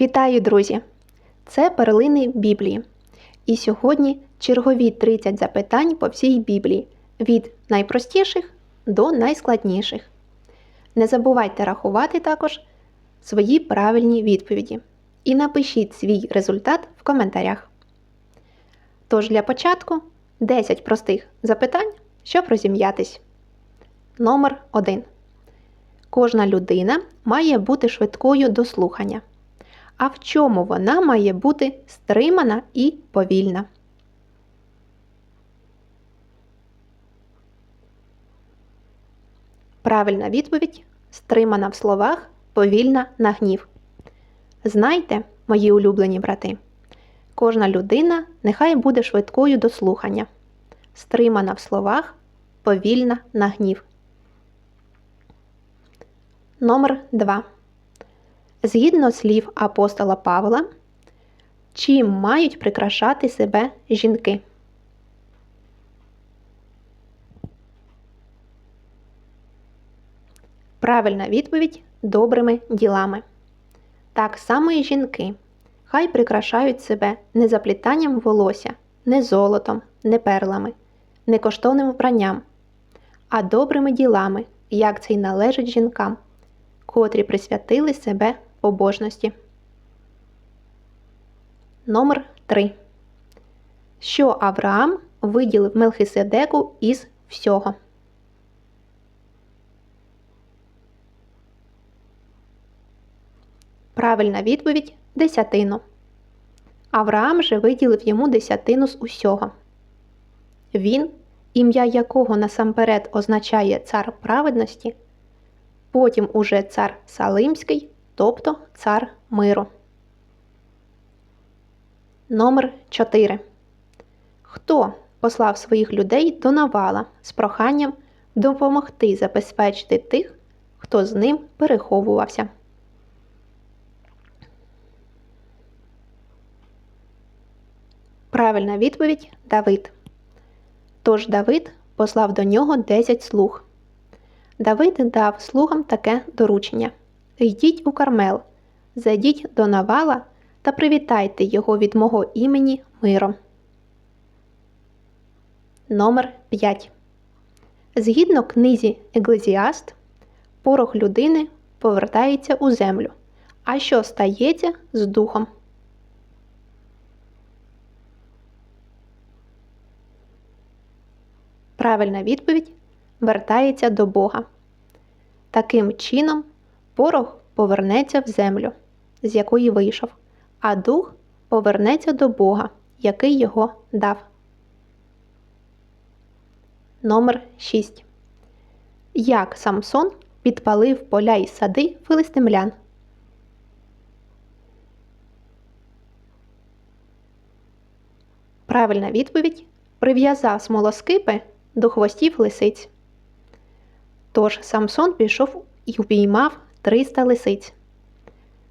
Вітаю, друзі! Це перлини Біблії. І сьогодні чергові 30 запитань по всій Біблії від найпростіших до найскладніших. Не забувайте рахувати також свої правильні відповіді і напишіть свій результат в коментарях. Тож для початку 10 простих запитань, щоб розім'ятись. Номер 1. Кожна людина має бути швидкою до слухання. А в чому вона має бути стримана і повільна? Правильна відповідь стримана в словах, повільна на гнів. Знайте, мої улюблені брати, кожна людина нехай буде швидкою до слухання, стримана в словах, повільна на гнів. Номер 2. Згідно слів апостола Павла, чим мають прикрашати себе жінки? Правильна відповідь добрими ділами. Так само і жінки. Хай прикрашають себе не заплітанням волосся, не золотом, не перлами, не коштовним вбранням, а добрими ділами, як це й належить жінкам, котрі присвятили себе побожності. Номер 3. Що Авраам виділив Мелхиседеку із всього? Правильна відповідь десятину. Авраам же виділив йому десятину з усього. Він, ім'я якого насамперед означає цар праведності, потім уже цар Салимський, тобто цар миру. Номер 4. Хто послав своїх людей до Навала з проханням допомогти забезпечити тих, хто з ним переховувався? Правильна відповідь Давид. Тож Давид послав до нього 10 слуг. Давид дав слугам таке доручення: Йдіть у Кармел, зайдіть до Навала та привітайте його від мого імені миром. Номер 5. Згідно книзі Еклезіаст, порох людини повертається у землю. А що стається з духом? Правильна відповідь вертається до Бога. Таким чином, порох повернеться в землю, з якої вийшов, а дух повернеться до Бога, який його дав. Номер 6. Як Самсон підпалив поля й сади филистимлян? Правильна відповідь прив'язав смолоскипи до хвостів лисиць. Тож Самсон пішов і упіймав 300 лисиць.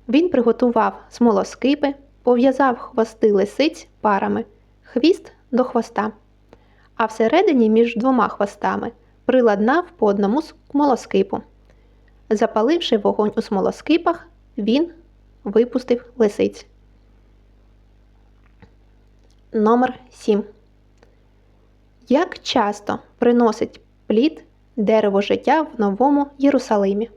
Він приготував смолоскипи, пов'язав хвости лисиць парами, хвіст до хвоста, а всередині між двома хвостами приладнав по одному смолоскипу. Запаливши вогонь у смолоскипах, він випустив лисиць. Номер 7. Як часто приносить плід дерево життя в Новому Єрусалимі?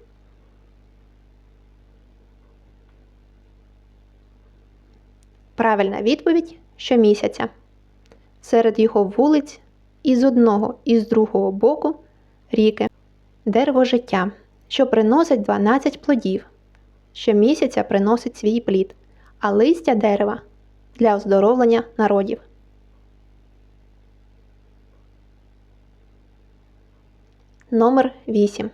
Правильна відповідь щомісяця. Серед його вулиць і з одного і з другого боку ріки дерево життя, що приносить 12 плодів. Щомісяця приносить свій плід, а листя дерева для оздоровлення народів. Номер 8.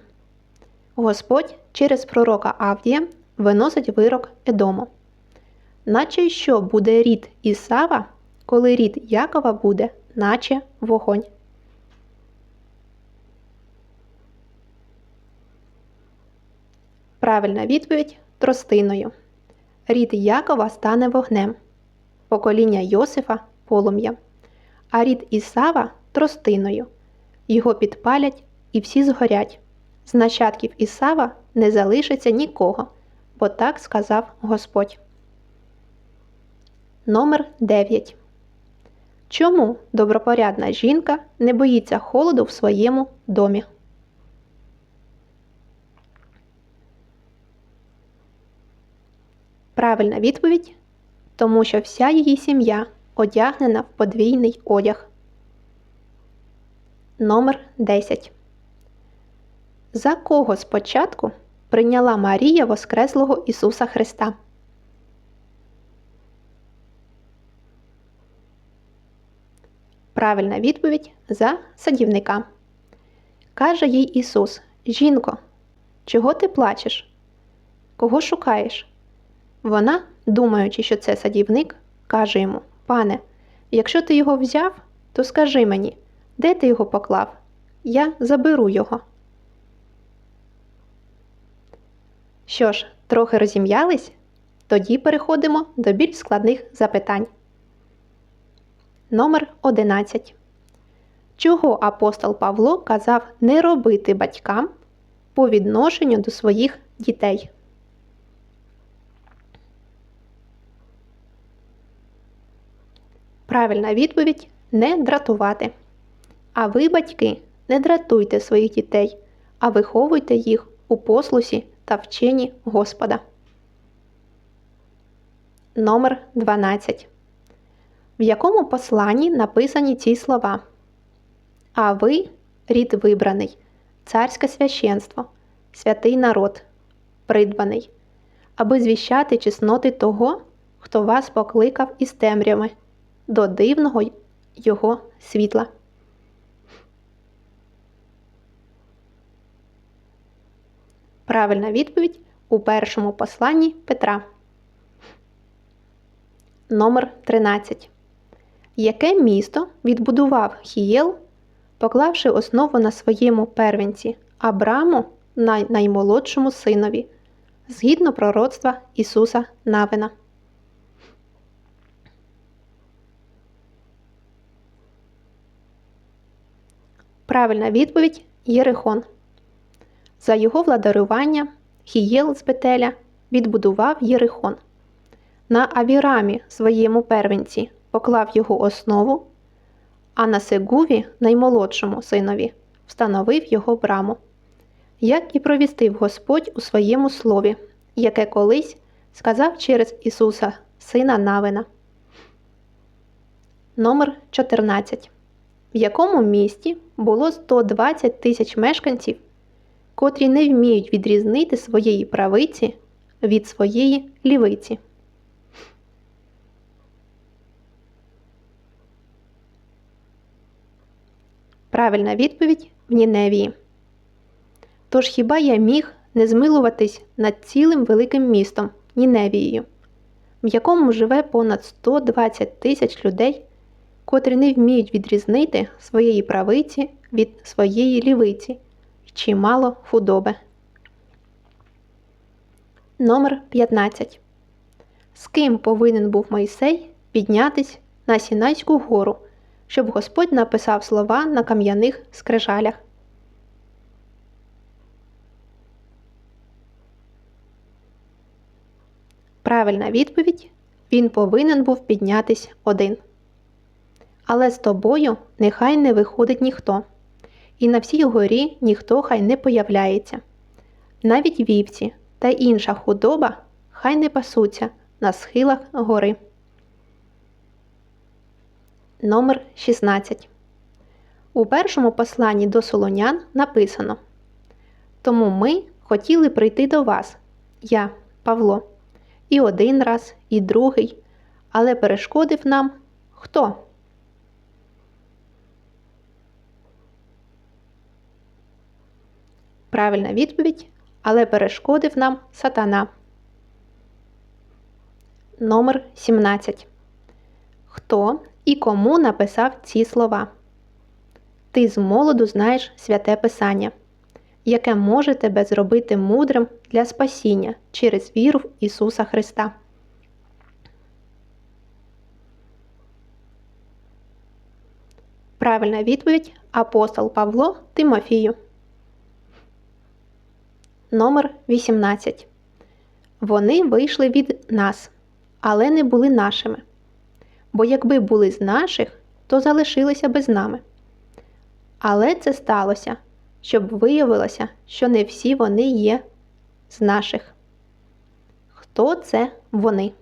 Господь через пророка Авдія виносить вирок Едому. Наче що буде рід Ісава, коли рід Якова буде, наче вогонь. Правильна відповідь тростиною. Рід Якова стане вогнем, покоління Йосифа полум'я, а рід Ісава тростиною. Його підпалять і всі згорять. З нащадків Ісава не залишиться нікого, бо так сказав Господь. Номер 9. Чому добропорядна жінка не боїться холоду в своєму домі? Правильна відповідь тому що вся її сім'я одягнена в подвійний одяг. Номер 10. За кого спочатку прийняла Марія Воскреслого Ісуса Христа? Правильна відповідь за садівника. Каже їй Ісус: Жінко, чого ти плачеш? Кого шукаєш? Вона, думаючи, що це садівник, каже йому: Пане, якщо ти його взяв, то скажи мені, де ти його поклав? Я заберу його. Що ж, трохи розім'ялись? Тоді переходимо до більш складних запитань. Номер 11. Чого апостол Павло казав не робити батькам по відношенню до своїх дітей? Правильна відповідь не дратувати. А ви, батьки, не дратуйте своїх дітей, а виховуйте їх у послусі та вченні Господа. Номер 12. В якому посланні написані ці слова? А ви рід вибраний, царське священство, святий народ, придбаний, аби звіщати чесноти того, хто вас покликав із темряви до дивного його світла. Правильна відповідь у першому посланні Петра. Номер 13. Яке місто відбудував Хієл, поклавши основу на своєму первенці Абраму наймолодшому синові, згідно пророцтва Ісуса Навина? Правильна відповідь Єрихон. За його владарювання Хієл з Бетеля відбудував Єрихон. На Авірамі, своєму первенці, поклав його основу, а на Сегуві, наймолодшому синові, встановив його браму. Як і провістив Господь у своєму слові, яке колись сказав через Ісуса, Сина Навина. Номер 14 в якому місті було 120 тисяч мешканців, котрі не вміють відрізнити своєї правиці від своєї лівиці. Правильна відповідь в Ніневії. Тож хіба я міг не змилуватись над цілим великим містом Ніневією, в якому живе понад 120 тисяч людей котрі не вміють відрізнити своєї правиці від своєї лівиці і чимало худоби. Номер 15. З ким повинен був Мойсей піднятись на Сінайську гору, щоб Господь написав слова на кам'яних скрижалях? Правильна відповідь він повинен був піднятись один але з тобою нехай не виходить ніхто, і на всій горі ніхто хай не появляється. Навіть вівці та інша худоба хай не пасуться на схилах гори. Номер 16. У першому посланні до Солонян написано Тому ми хотіли прийти до вас, я, Павло, і один раз, і другий, але перешкодив нам хто? Правильна відповідь, але перешкодив нам сатана. Номер 17. Хто і кому написав ці слова? Ти з молоду знаєш святе Писання, яке може тебе зробити мудрим для спасіння через віру в Ісуса Христа. Правильна відповідь апостол Павло Тимофію. Номер 18. Вони вийшли від нас, але не були нашими. Бо якби були з наших, то залишилися би з нами. Але це сталося, щоб виявилося, що не всі вони є з наших. Хто це вони?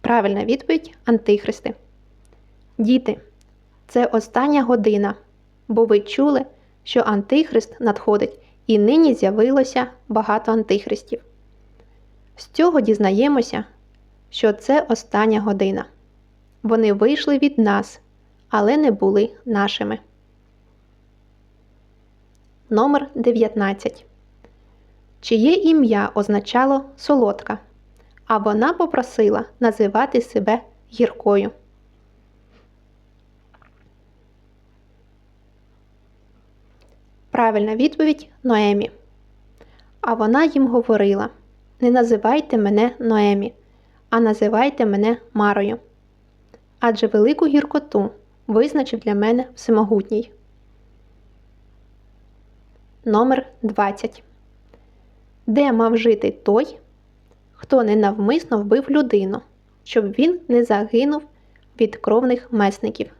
Правильна відповідь Антихристи. Діти, це остання година, бо ви чули, що Антихрист надходить, і нині з'явилося багато антихристів. З цього дізнаємося, що це остання година. Вони вийшли від нас, але не були нашими. Номер 19. Чиє ім'я означало солодка, а вона попросила називати себе гіркою. Правильна відповідь Ноемі. А вона їм говорила: Не називайте мене Ноемі, а називайте мене Марою. Адже велику гіркоту визначив для мене всемогутній. Номер 20. Де мав жити той, хто ненавмисно вбив людину, щоб він не загинув від кровних месників?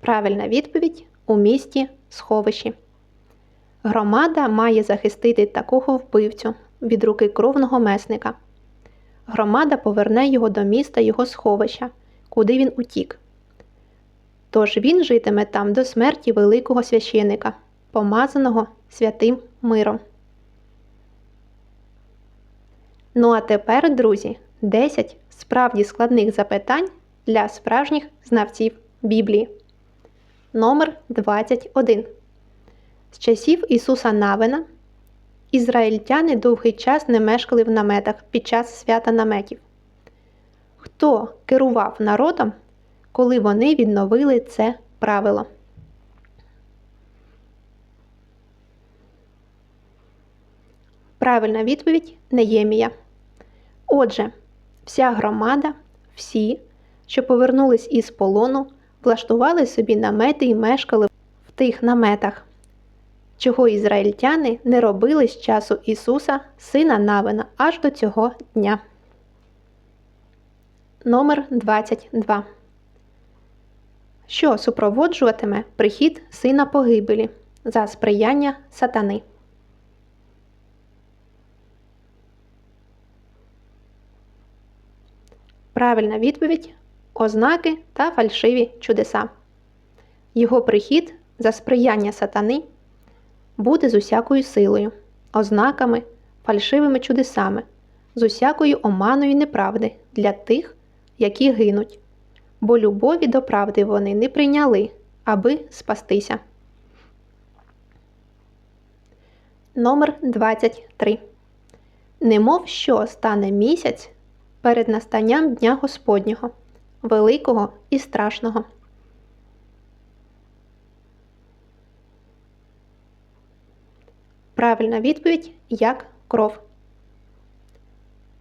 Правильна відповідь у місті сховищі. Громада має захистити такого вбивцю від руки кровного месника. Громада поверне його до міста його сховища, куди він утік. Тож він житиме там до смерті великого священика, помазаного святим миром. Ну а тепер, друзі, 10 справді складних запитань для справжніх знавців Біблії. Номер 21. З часів Ісуса Навина ізраїльтяни довгий час не мешкали в наметах під час свята наметів. Хто керував народом, коли вони відновили це правило? Правильна відповідь Неємія. Отже, вся громада, всі, що повернулись із полону, влаштували собі намети і мешкали в тих наметах, чого ізраїльтяни не робили з часу Ісуса, Сина Навина, аж до цього дня. Номер 22. Що супроводжуватиме прихід сина погибелі за сприяння сатани? Правильна відповідь ознаки та фальшиві чудеса. Його прихід за сприяння сатани буде з усякою силою, ознаками, фальшивими чудесами, з усякою оманою неправди для тих, які гинуть, бо любові до правди вони не прийняли, аби спастися. Номер 23. Немов що стане місяць перед настанням Дня Господнього великого і страшного. Правильна відповідь як кров.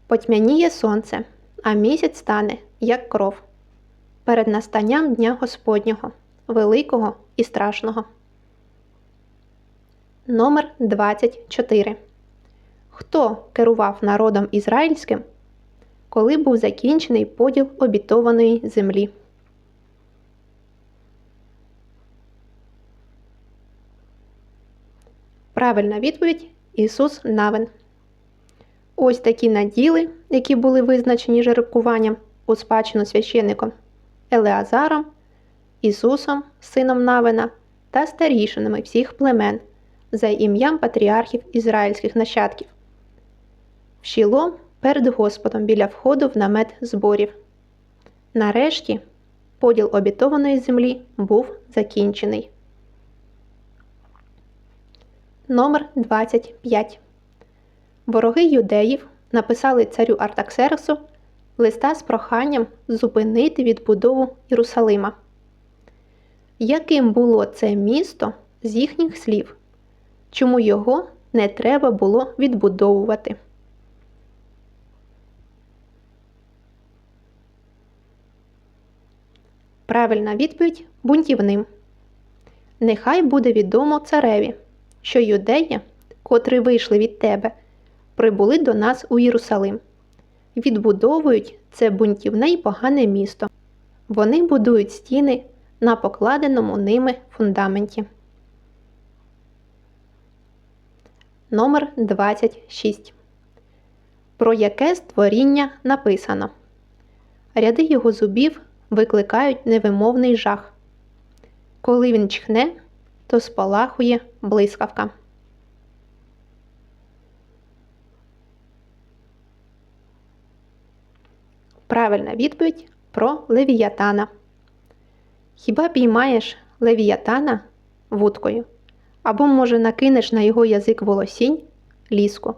Потьмяніє сонце, а місяць стане як кров. Перед настанням Дня Господнього, великого і страшного. Номер 24. Хто керував народом ізраїльським коли був закінчений поділ обітованої землі. Правильна відповідь Ісус Навин. Ось такі наділи, які були визначені жеребкуванням у спадщину священником Елеазаром, Ісусом, сином Навина та старішинами всіх племен за ім'ям патріархів ізраїльських нащадків. В Шілом перед Господом біля входу в намет зборів. Нарешті поділ обітованої землі був закінчений. Номер 25 Вороги юдеїв написали царю Артаксерксу листа з проханням зупинити відбудову Єрусалима. Яким було це місто з їхніх слів? Чому його не треба було відбудовувати? Правильна відповідь бунтівним. Нехай буде відомо цареві, що юдеї, котрі вийшли від тебе, прибули до нас у Єрусалим. Відбудовують це бунтівне й погане місто. Вони будують стіни на покладеному ними фундаменті. Номер 26. Про яке створіння написано. Ряди його зубів викликають невимовний жах. Коли він чхне, то спалахує блискавка. Правильна відповідь про левіятана. Хіба піймаєш левіятана вудкою? Або, може, накинеш на його язик волосінь ліску?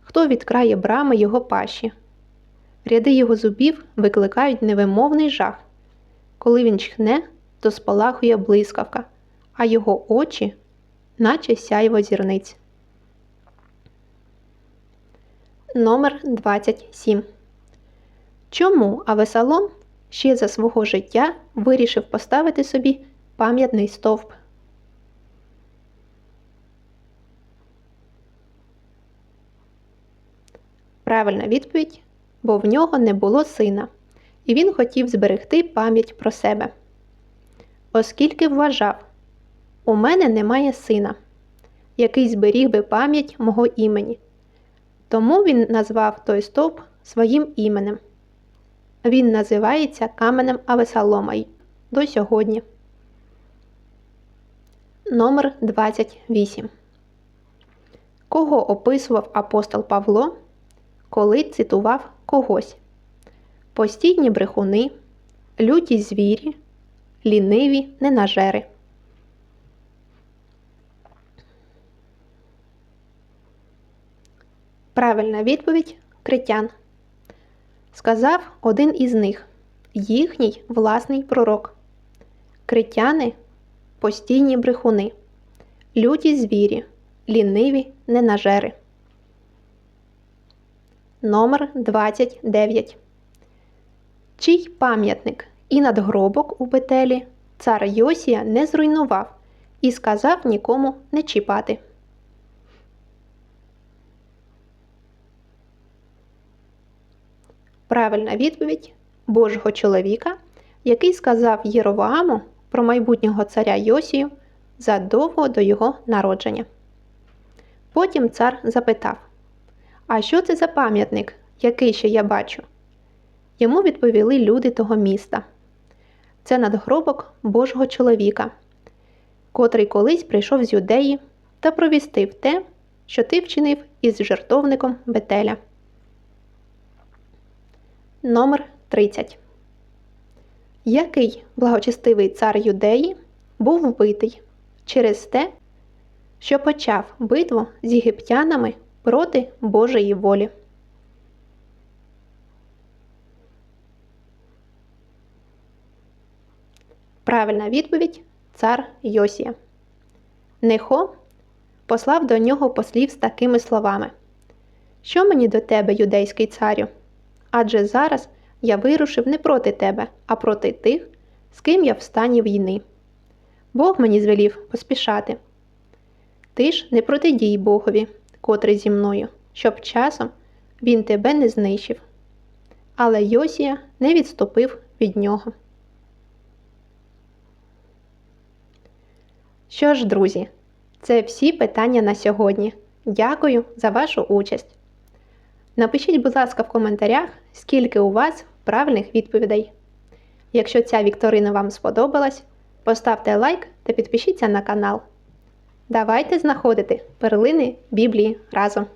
Хто відкрає брами його пащі? Ряди його зубів викликають невимовний жах. Коли він чхне, то спалахує блискавка, а його очі, наче сяйво зірниць. Номер 27. Чому Авесалом ще за свого життя вирішив поставити собі пам'ятний стовп? Правильна відповідь, бо в нього не було сина, і він хотів зберегти пам'ять про себе. Оскільки вважав, у мене немає сина, який зберіг би пам'ять мого імені. Тому він назвав той стовп своїм іменем. Він називається каменем Авесалома до сьогодні. Номер 28. Кого описував апостол Павло, коли цитував когось? Постійні брехуни, люті звірі, ліниві ненажери. Правильна відповідь критян. Сказав один із них їхній власний пророк. Критяни постійні брехуни, люті звірі, ліниві ненажери. Номер 29. Чий пам'ятник і надгробок у Бетелі цар Йосія не зруйнував і сказав нікому не чіпати. Правильна відповідь Божого чоловіка, який сказав Єровоаму про майбутнього царя Йосію задовго до його народження. Потім цар запитав: А що це за пам'ятник, який ще я бачу? Йому відповіли люди того міста. Це надгробок Божого чоловіка, котрий колись прийшов з юдеї та провістив те, що ти вчинив із жертовником Бетеля. Номер 30. Який благочестивий цар юдеї був вбитий через те, що почав битву з єгиптянами проти Божої волі? Правильна відповідь цар Йосія. Нехо послав до нього послів з такими словами: Що мені до тебе, юдейський царю? Адже зараз я вирушив не проти тебе, а проти тих, з ким я в стані війни. Бог мені звелів поспішати. Ти ж не протидій Богові, котрий зі мною, щоб часом він тебе не знищив. Але Йосія не відступив від нього. Що ж, друзі, це всі питання на сьогодні. Дякую за вашу участь. Напишіть, будь ласка, в коментарях, скільки у вас правильних відповідей. Якщо ця вікторина вам сподобалась, поставте лайк та підпишіться на канал. Давайте знаходити перлини Біблії разом!